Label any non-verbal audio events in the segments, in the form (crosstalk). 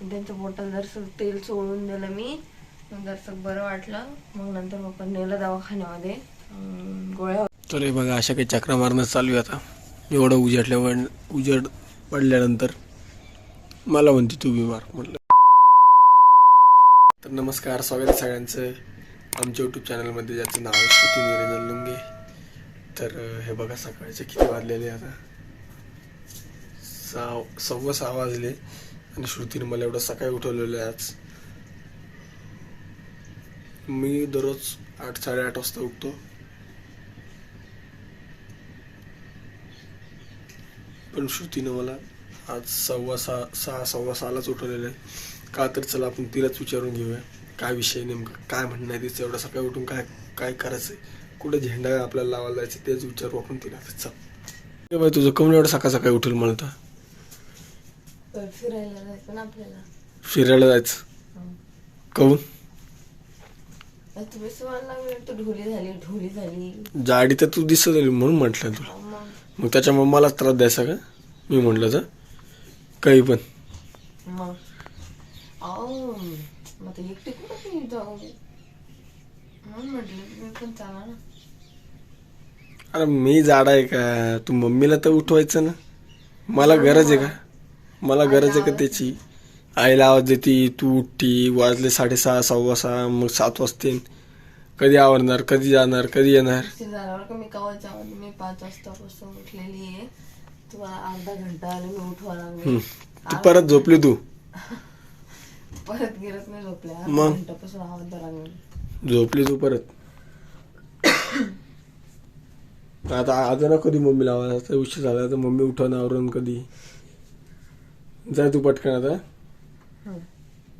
त्यांच्या बोटात जरसं तेल चोळून दिलं मी. मग जरसं बरं वाटलं. मग नंतर मग पण नेलं दवाखान्यामध्ये. गोळ्या तर हे बघा अशा काही चक्रा मारणं चालू आहे आता. एवढं उजाडल्या उजेड पडल्यानंतर मला म्हणते तू बिमार म्हटलं तर नमस्कार स्वागत सगळ्यांचं. आमच्या यूट्यूब चॅनलमध्ये ज्याचं नाव आहे श्रुती निरंजन लुंगे. तर हे बघा सकाळचे किती वाजलेले आता. सहा सव्वा सहा वाजले. श्रुतीने मला एवढं सकाळी उठवलेलं आहे आज. मी दररोज आठ साडेआठ वाजता उठतो. पण श्रुतीनं मला आज सव्वा सहा सहा सव्वा सहालाच उठवलेलं आहे. का तर चला आपण तिलाच विचारून घेऊया. काय विषय नेमकं? काय म्हणणं आहे तिचं? एवढं सकाळी उठून काय काय करायचं आहे कुठं झेंडा आपल्याला लावायला जायचं तेच विचारू आपण तिला. तर चल बाई तुझं कमी एवढं सकाळ सकाळी उठेल मला तर फिरायला जायचं ना आपल्याला? फिरायला जायचं. कहून? आता तुम्ही सवाल लागले तर ढोली झाली ढोली झाली. जाडी तर तू दिसत म्हणून म्हटलं तुला. मग? मग त्याच्यामुळे मलाच त्रास द्यायचा का? मी म्हटलं तर. काही पण. मग? अहो मग आता एकटी कुठं मी जाऊ म्हणून म्हटलं मी पण चाला ना. अरे मी जाडा आहे का? तू मम्मीला तर उठवायचं ना. मला गरज आहे का? मला गरज आहे का त्याची? आईला आवाज देते तू उठती वाजले साडेसहा सव्वा सहा मग सात वाजते. कधी आवरणार कधी जाणार कधी येणार? उशीर झाल्यावर का मी कवा जाऊन मी पाच वाजतापासून उठलेली आहे. तुम्हाला अर्धा घंटा आले मी उठवा लागले हम्म. तू परत झोपली तू? (laughs) परत गिरत नाही झोपले अर्धा मग? घंटापासून आवाज द्यायला लागले. झोपली तू परत? (coughs) आता आज ना कधी मम्मीला आवाज उशीर झाला तर मम्मी उठवून आवरून कधी? जाय तू पटकन आता. हं.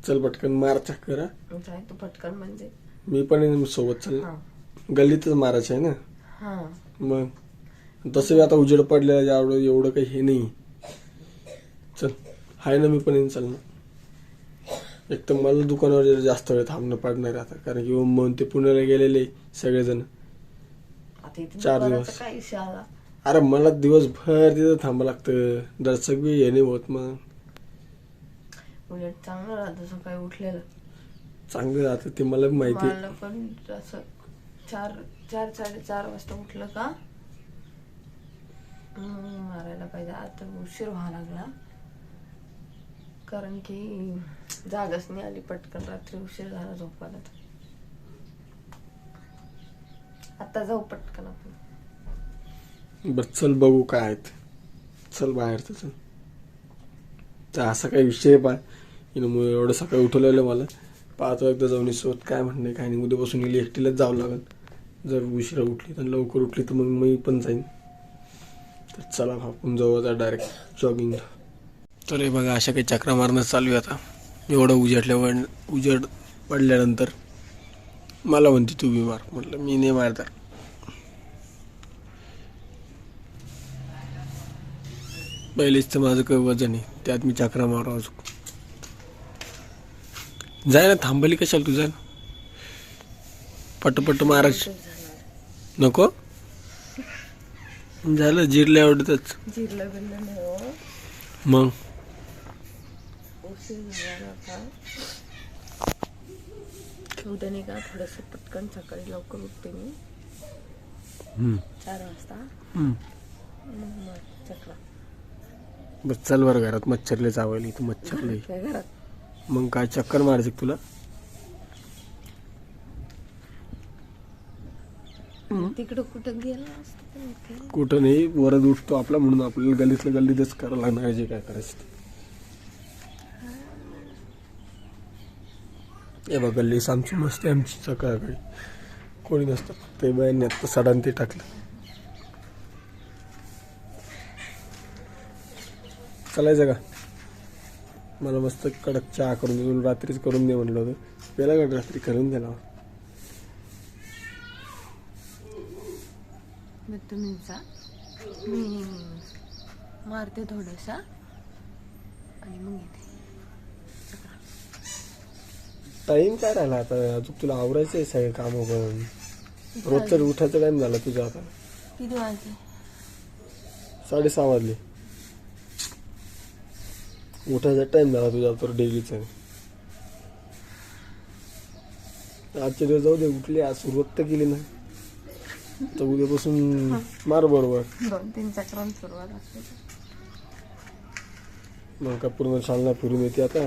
चल पटकन मार चक्कर हा. जाय तू पटकन म्हणजे. मी पण येईन सोबत चल. हा. गल्लीतच मारायचं आहे ना. हा. मग. तसं आता उजेड पडलेलं एवढं एवढं काही हे नाही. चल. हाय ना मी पण येईन चल ना. एक तर मला दुकानावर जरा जास्त वेळ थांबणं पडणार आहे आता कारण की मग ते पुण्याला गेलेले सगळेजण. आता इथे चार दिवस. काय विषय आला अरे मला दिवसभर तिथं थांबा लागतं. दर्शक बी हे नाही होत मग. उलट चांगलं राहतं सकाळी उठलेलं. चांगलं राहतं ते मला माहिती आहे. मला पण असं चार चार साडेचार वाजता उठलं का? मग मारायला पाहिजे. आता उशीर व्हायला लागला. कारण की जागच नाही आली पटकन. रात्री उशीर झाला झोपायला. तर आता जाऊ पटकन आपण. बरं चल बघू काय आहे ते. चल बाहेर तर चल. तर असा काही विषय पाय. मग एवढं सकाळी उठवलेलं मला. पाहतो एकदा जाऊन सोबत काय म्हणणे काय नाही. उद्यापासून गेली एकटीलाच जावं लागेल. जर उशिरा उठली तर लवकर उठली तर मग मी पण जाईन. तर चला आपण जाऊ आता डायरेक्ट जॉगिंग तर हे बघा अशा काही चक्रा मारणं चालू आहे आता. एवढं उजाडल्या उजेड पडल्यानंतर मला म्हणते तू बीमार. म्हटलं मी नाही मारणार. पहिलेच तर माझं काही वजन आहे. त्यात मी चक्रा मारू अजून जाय ना थांबली कशाला तू जाय ना पटपट महाराज नको? झालं जिरल्या जिरलं बिरलं नाही हो मग? उशीर झाला होता उद्या नाही का थोडंसं पटकन सकाळी लवकर उठते मी. चार वाजता. मग चकला बस चल बरं घरात मच्छरले चावली तू मच्छरले. (laughs) काय घरात? मग काय चक्कर मारायची का तुला तिकडं कुठं गेला असतं काय? कुठं नाही वरद उठतो आपला म्हणून आपल्याला गल्लीतल्या गल्लीतच करावं लागणार आहे जे काय करायचं ते. हे. बघ गल्ली आमची मस्त आहे आमची सकाळकडे कोणी नसतं ते बायांनी आत्ता सडान ते टाकलं. चालायचं का? मला मस्त कडक चहा करून दे. तुला रात्रीच करून दे म्हणलं होतं. पेला का रात्री? करून दिला तुम्ही जा. मी मारते थोडंसं. आणि मग येते. टाईम काय राहिला आता? अजून तुला आवरायचं आहे सगळे कामं पण. रोजचं उठायचं टाईम झाला तुझा आता. किती वाजले? साडेसहा वाजले. उठायचा टाइम झाला तुझा तर डेलीचा आजचे दिवस जाऊ दे उठली आज सुरुवात तर केली ना तर उद्यापासून मार बरोबर. दोन तीन चक्रांत सुरुवात असते. मग का पूर्ण शाळा फिरून येते आता?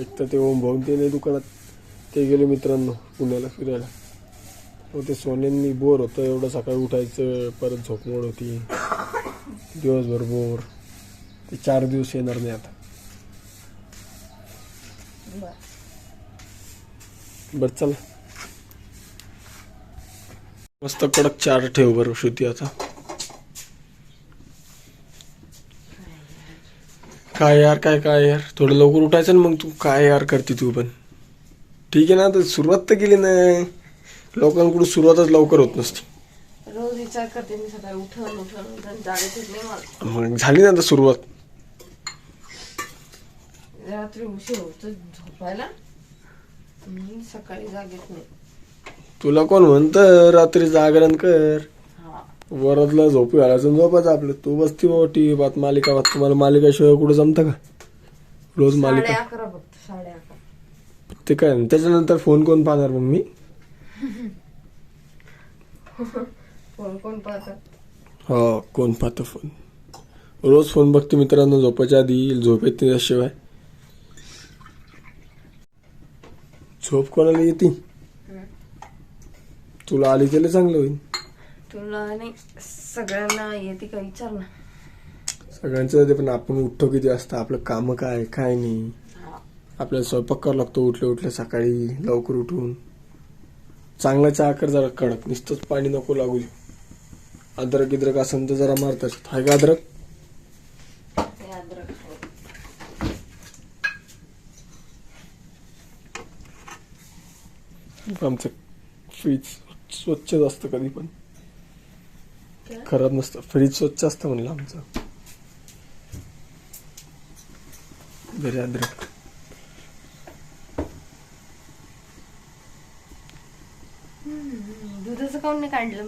एक तर ते ओम भाऊन ते नाही दुकानात. ते गेले मित्रांनो पुण्याला फिरायला. मग ते सोन्यांनी बोर होतं एवढं सकाळी उठायचं परत झोपमोड होती. दिवसभर बोर. ते चार दिवस येणार नाही आता. बर चला. मस्त कडक चार ठेव बरं श्रुती आता. काय यार काय काय यार? थोडं लवकर उठायचं ना मग तू. काय यार करते तू पण? ठीक आहे ना तर सुरुवात तर केली नाही. लोकांकडून सुरुवातच लवकर होत नसते. रोज विचार करते मी सकाळी. जागेच नाही मला. मग झाली ना आता सुरुवात. रात्री उशीर होतो झोपायला? मी सकाळी जागेत नाही. तुला कोण म्हणतं रात्री जागरण कर. हा. वरातला झोपू घालायचं झोपायचं आपलं. तू बसती बाबा टी व्ही पाहत मालिका पाहत तुम्हाला मालिकाशिवाय कुठं जमतं का? रोज साडे मालिका. अकरा फक्त साडे अकरा. ते काय आणि त्याच्यानंतर फोन कोण पाहणार मग मी? कोण कोण पाहतात हो कोण पाहतं फोन? रोज फोन बघते मित्रांनो झोपायच्या आधी झोप येते त्याशिवाय. झोप कोणाला येते? तुला आली त्याला चांगलं होईल. तुला नाही सगळ्यांना येते का विचार ना. सगळ्यांचं ते पण आपण उठतो किती वाजता? आपलं काम काय? काय नाही. आपल्याला स्वयंपाक करावा लागतो उठले उठले सकाळी लवकर उठून. चांगला चहा कर जरा कडक. नुसतंच पाणी नको लागू दे अद्रक गिद्रक असेल तर जरा मारतात हाय का अद्रक हे अद्रक हो. आमचं फ्रीज स्वच्छच असतं कधी पण? खराब नसतं. फ्रीज स्वच्छ असतं म्हणलं आमचं. घरी अद्रक दुधाचं काऊन नाही मग काढलं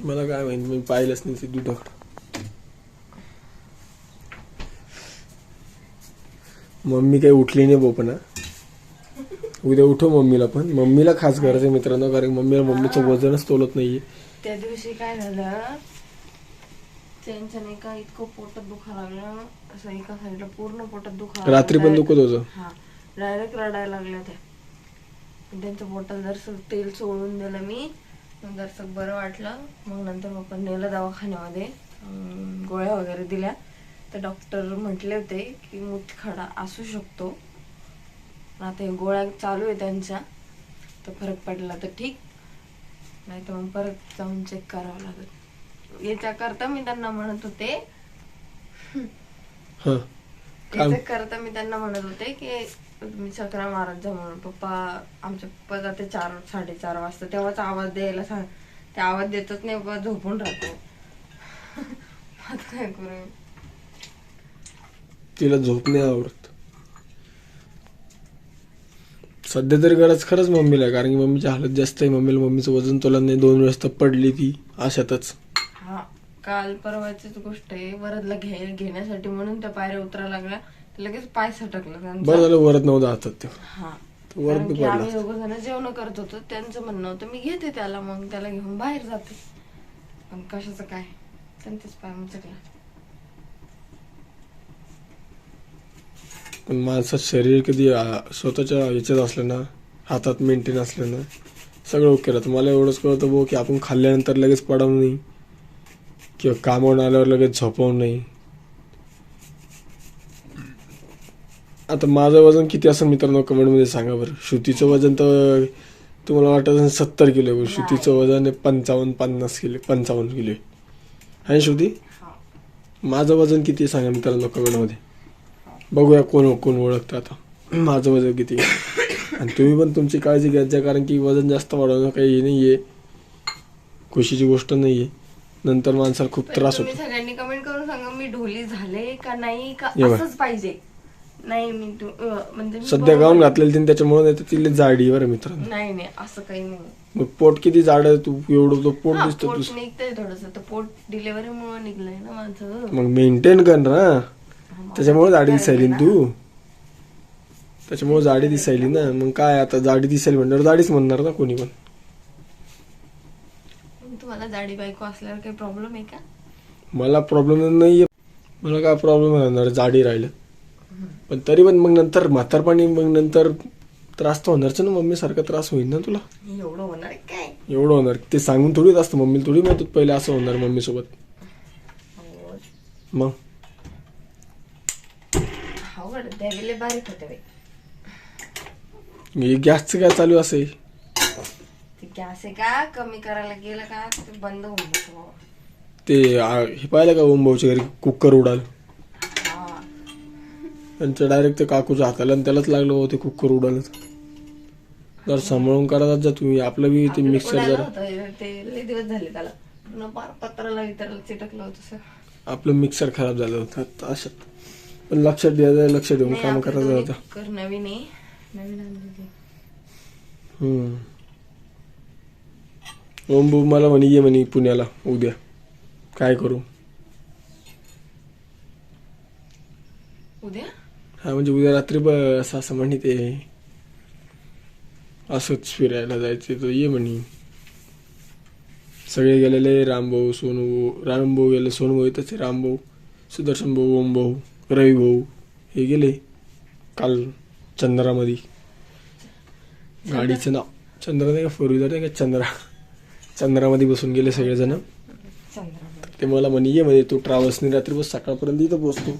मला काय माहिती मी पाहिलंच नाही ते दुधाकडं मम्मी काही उठली नाही बोपना उद्या उठव मम्मीला पण. मम्मीला खास गरज आहे मित्रांनो कारण मम्मीला मम्मीचं वजनच तोलत नाहीये. त्या दिवशी काय झालं त्यांच्या नाही का इतकं पोटात दुखा लागलं असं एका साईडला पूर्ण पोटात दुखा रात्री पण दुखत होतं. हा डायरेक्ट रडायला लागल्या त्या. पण त्यांच्या पोटात जरसं तेल चोळून दिलं मी. मग जरसं बरं वाटलं. मग नंतर मग नेलं दवाखान्यामध्ये. अं, गोळ्या वगैरे दिल्या. तर डॉक्टर म्हटले होते की मुतखडा असू शकतो. आता हे गोळ्या चालू आहे त्यांच्या तर फरक पडला तर ठीक. नाही तर मग परत जाऊन चेक करावं लागेल. याच्या करता मी त्यांना म्हणत होते हा. करता मी त्यांना म्हणत होते की तुम्ही चक्रा मारत जा म्हणून. पप्पा आमचे पप्पा जाते चार साडेचार वाजता. तेव्हाच आवाज द्यायला सांग ते आवाज देतच नाही झोपून राहतो. (laughs) आता काय करू? तिला झोप नाही आवडत. सध्या तरी गरज खरंच मम्मीला आहे कारण की मम्मीची हालत जास्त आहे मम्मीला मम्मीचं वजन तोला नाही दोन वेळेस तर पडली ती अशातच. हा काल परवाचीच गोष्ट आहे वरदला घे घेण्यासाठी म्हणून त्या पायऱ्या उतरायला लागल्या तर लगेच पाय सटकला त्यांचा. बरं झालं वरत नव्हतं हातात ते. हा तो वरत कारण बी की आम्ही दोघं जण जेवण करत होतो त्यांचं म्हणणं होतं मी घेते त्याला मग त्याला घेऊन बाहेर जाते. पण कशाचं काय? त्यांचेच पाय मुचकला. पण माणसात शरीर कधी स्वतःच्या ह्याच्यात असलं ना हातात मेंटेन असलं ना सगळं ओके राहतं. मला एवढंच कळतं भाऊ की आपण खाल्ल्यानंतर लगेच पडावं नाही किंवा कामावून आल्यावर लगेच झोपावं नाही. आता माझं वजन किती असं मित्रांनो कमेंटमध्ये सांगा बरं. श्रुतीचं वजन तर तुम्हाला वाटत असेल सत्तर किलो आहे. श्रुतीचं वजन आहे पंचावन्न पन्नास किलो पंचावन्न किलो आहे. श्रुती? माझं वजन किती सांगा मित्रांनो कमेंटमध्ये. बघूया कोण कोण ओळखतं आता. माझं वजन किती. आणि तुम्ही पण तुमची काळजी घ्यायची जा कारण की वजन जास्त वाढवणं काही हे नाही आहे खुशीची गोष्ट नाही आहे नंतर माणसाला खूप त्रास होतो. सगळ्यांनी कमेंट करून सांगा मी ढोली झाले का नाही का ये बघ. असंच पाहिजे. नाही मी अं, म्हणजे मी सध्या बरोबर- गाऊन घातलेली तिने त्याच्यामुळे नाही तर तिला जाडी बरं मित्रांनो. नाही नाही असं काही नाही. मग पोट किती जाड आहे तू? एवढं तो पोट हा, दिसतो पोट निघतंय थोडस. तर पोट डिलिव्हरी मुळे निघलंय ना माझं. मग मेंटेन कर ना. त्याच्यामुळे जाडी दिसायली ना? तू. त्याच्यामुळे जाडी दिसायली ना. मग काय आता जाडी दिसायली म्हणल्यावर जाडीच म्हणणार ना कोणी पण. तुम्हाला जाडी बायको असल्यावर काही प्रॉब्लेम आहे का? मला प्रॉब्लेम नाहीये. मला काय प्रॉब्लेम राहणार? जाडी राहिलं. पण तरी पण मग नंतर म्हातारपणी मग नंतर त्रास तर होणारच ना मम्मी सारखा त्रास होईल ना तुला? एवढं होणार काय? एवढं होणार. ते सांगून थोडीच असतं मम्मीला. थोडी माहिती होतं पहिले असं होणार मम्मी सोबत हो, मग? अवघड द्याविले बारीक होते बाई. हे गॅसचं काय चालू असेल? ते गॅस आहे का कमी करायला गेलं का ते बंद होऊन जातं बाबा. ते आ, हे पाहिलं का ओमभाऊच्या घरी कुकर उडाल? हा. त्यांच्या डायरेक्ट ते काकूच्या हाताला आणि त्यालाच लागलं ते कुकर उडाल जर सांभाळून करा जा तुम्ही आपलं बी ते आपलं मिक्सर जरा. होतं, ते दिवस झाले त्याला. पुन्हा पार पत्राला वितराला चिटकलं होतं सर. आपलं मिक्सर खराब झालं होतं आता अशात. पण लक्षात द्यायचं लक्ष देऊन काम करायचं कुकर नवीन आहे. नवीन आणलेली हम्म. ओम भाऊ मला म्हणे ये म्हणे पुण्याला उद्या. काय करू? उद्या? हा म्हणजे उद्या रात्री बस असं म्हणे ते असंच फिरायला जायचं तर ये म्हणे. सगळे गेलेले रामभाऊ सोनू रामभाऊ गेले सोनू येतच रामभाऊ सुदर्शन भाऊ ओम भाऊ. रवी भाऊ हे गेले काल चंद्रामध्ये. गाडीचं नाव चंद्र नाही का फोर व्हीलर नाही का चंद्रा. चंद्रामध्ये बसून गेले सगळेजण. ते मला म्हणे ये म्हणजे तू ट्रॅव्हल्सने रात्री बस सकाळपर्यंत इथं पोचतो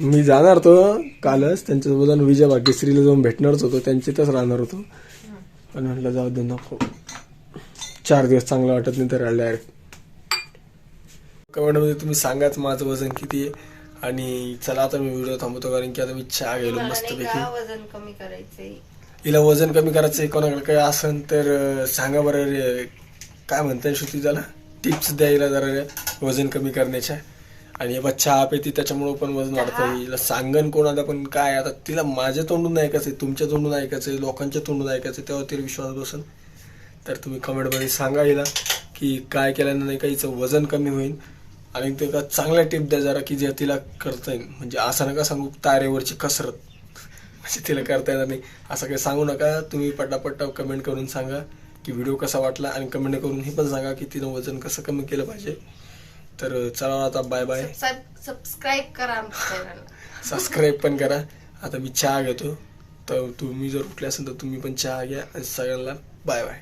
मी जाणार होतो कालच त्यांच्यासोबत जाऊन विजय भाग्यश्रीला जाऊन भेटणारच होतो त्यांच्यातच राहणार होतो. पण म्हटलं जाऊ दे नको. चार दिवस चांगलं वाटत नाही तर डायरेक्ट कमेंटमध्ये तुम्ही सांगाच माझं वजन किती आहे. आणि चला आता मी व्हिडिओ थांबवतो कारण की आता मी चहा गेलो मला नाही मस्तपैकी का वजन कमी करायचंय? हिला वजन कमी करायचं कोणाकडे काही असेल तर अं, सांगा बरं रे. काय म्हणता श्रुती त्याला? टिप्स द्यायला जरा रे, वजन कमी करण्याच्या. आणि हे बा चहा पेती त्याच्यामुळं पण वजन वाढतं हिला सांगन कोणाला पण काय आता तिला माझ्या तोंडून ऐकायचं आहे तुमच्या तोंडून ऐकायचं आहे लोकांच्या तोंडून ऐकायचं आहे, तेव्हा तिला विश्वास बसन. तर तुम्ही कमेंटमध्ये सांगा हिला की काय केल्यानं नाही का हिचं वजन कमी होईल. आणि ते का चांगल्या टिप द्या जरा की जे तिला करता येईल. म्हणजे असं नका सांगू तारेवरची कसरत. म्हणजे तिला करता येणार नाही. असं काही सांगू नका. तुम्ही पटापट कमेंट करून सांगा की व्हिडिओ कसा वाटला आणि कमेंट करून हे पण सांगा की तिनं वजन कसं कमी केलं पाहिजे. तर चला आता बाय बाय सबस्क्राईब करा सबस्क्राईब (laughs) पण करा. आता मी चहा घेतो. तर तुम्ही जर उठले असेल तर तुम्ही पण चहा घ्या. आणि सगळ्यांना बाय बाय